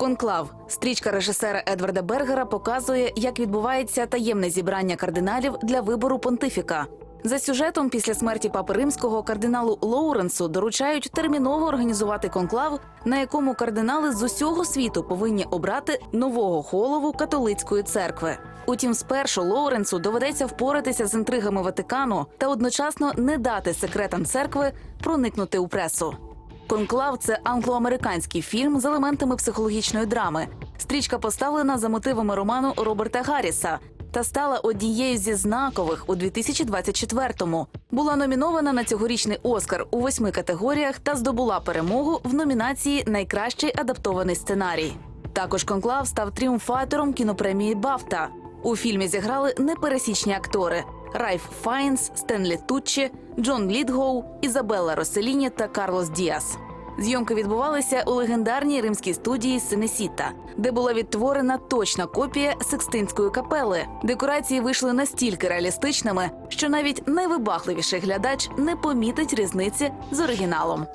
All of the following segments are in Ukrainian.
Конклав стрічка режисера Едварда Бергера показує, як відбувається таємне зібрання кардиналів для вибору понтифіка. За сюжетом, після смерті папи римського кардиналу Лоуренсу доручають терміново організувати конклав, на якому кардинали з усього світу повинні обрати нового голову католицької церкви. Утім, спершу Лоуренсу доведеться впоратися з інтригами Ватикану та одночасно не дати секретам церкви проникнути у пресу. Конклав це англо-американський фільм з елементами психологічної драми. Стрічка поставлена за мотивами роману Роберта Гарріса та стала однією зі знакових у 2024-му. Була номінована на цьогорічний Оскар у восьми категоріях та здобула перемогу в номінації Найкращий адаптований сценарій. Також конклав став тріумфатором кінопремії Бафта. У фільмі зіграли непересічні актори: Райф Файнс, Стенлі Тутчі, Джон Лідгоу, Ізабелла Роселіні та Карлос Діас. Зйомки відбувалися у легендарній римській студії Синесіта, де була відтворена точна копія Секстинської капели. Декорації вийшли настільки реалістичними, що навіть найвибахливіший глядач не помітить різниці з оригіналом.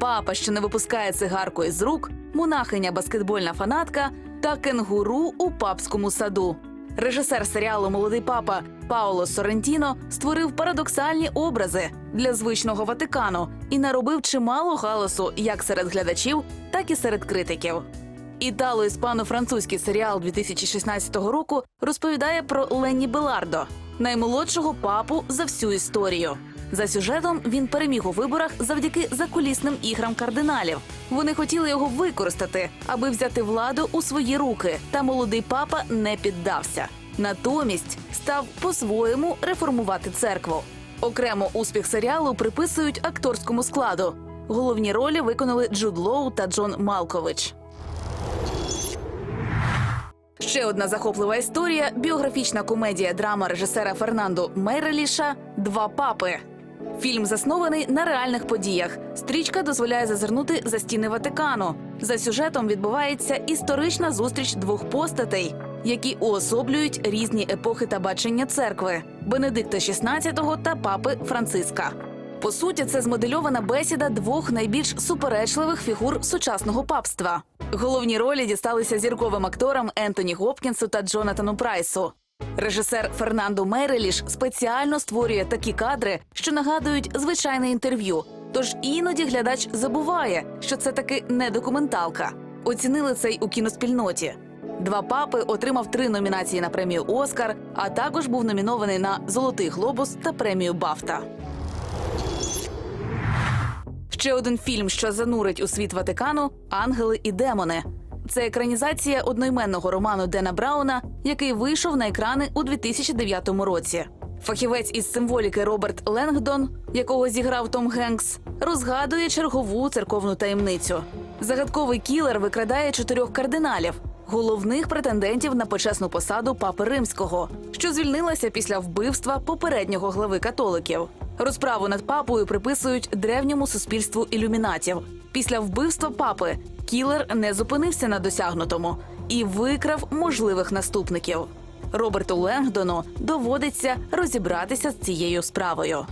Папа, що не випускає цигарку із рук, монахиня баскетбольна фанатка та кенгуру у папському саду. Режисер серіалу Молодий папа Паоло Соррентіно створив парадоксальні образи для звичного Ватикану і наробив чимало галасу як серед глядачів, так і серед критиків. Італо-іспано-французький серіал 2016 року розповідає про Ленні Белардо, наймолодшого папу за всю історію. За сюжетом він переміг у виборах завдяки закулісним іграм кардиналів. Вони хотіли його використати, аби взяти владу у свої руки. Та молодий папа не піддався. Натомість став по-своєму реформувати церкву. Окремо успіх серіалу приписують акторському складу. Головні ролі виконали Джуд Лоу та Джон Малкович. Ще одна захоплива історія біографічна комедія драма режисера Фернандо Мейреліша Два папи. Фільм заснований на реальних подіях. Стрічка дозволяє зазирнути за стіни Ватикану. За сюжетом відбувається історична зустріч двох постатей, які уособлюють різні епохи та бачення церкви Бенедикта XVI та папи Франциска. По суті, це змодельована бесіда двох найбільш суперечливих фігур сучасного папства. Головні ролі дісталися зірковим акторам Ентоні Гопкінсу та Джонатану Прайсу. Режисер Фернандо Мейреліш спеціально створює такі кадри, що нагадують звичайне інтерв'ю. Тож іноді глядач забуває, що це таки не документалка. Оцінили це й у кіноспільноті. Два папи отримав три номінації на премію Оскар, а також був номінований на Золотий глобус та премію Бафта. Ще один фільм, що занурить у світ Ватикану Ангели і демони. Це екранізація одноіменного роману Дена Брауна, який вийшов на екрани у 2009 році. Фахівець із символіки Роберт Ленгдон, якого зіграв Том Генкс, розгадує чергову церковну таємницю. Загадковий кілер викрадає чотирьох кардиналів, головних претендентів на почесну посаду папи римського, що звільнилася після вбивства попереднього глави католиків. Розправу над папою приписують древньому суспільству ілюмінатів. Після вбивства папи кілер не зупинився на досягнутому і викрав можливих наступників. Роберту Ленгдону доводиться розібратися з цією справою.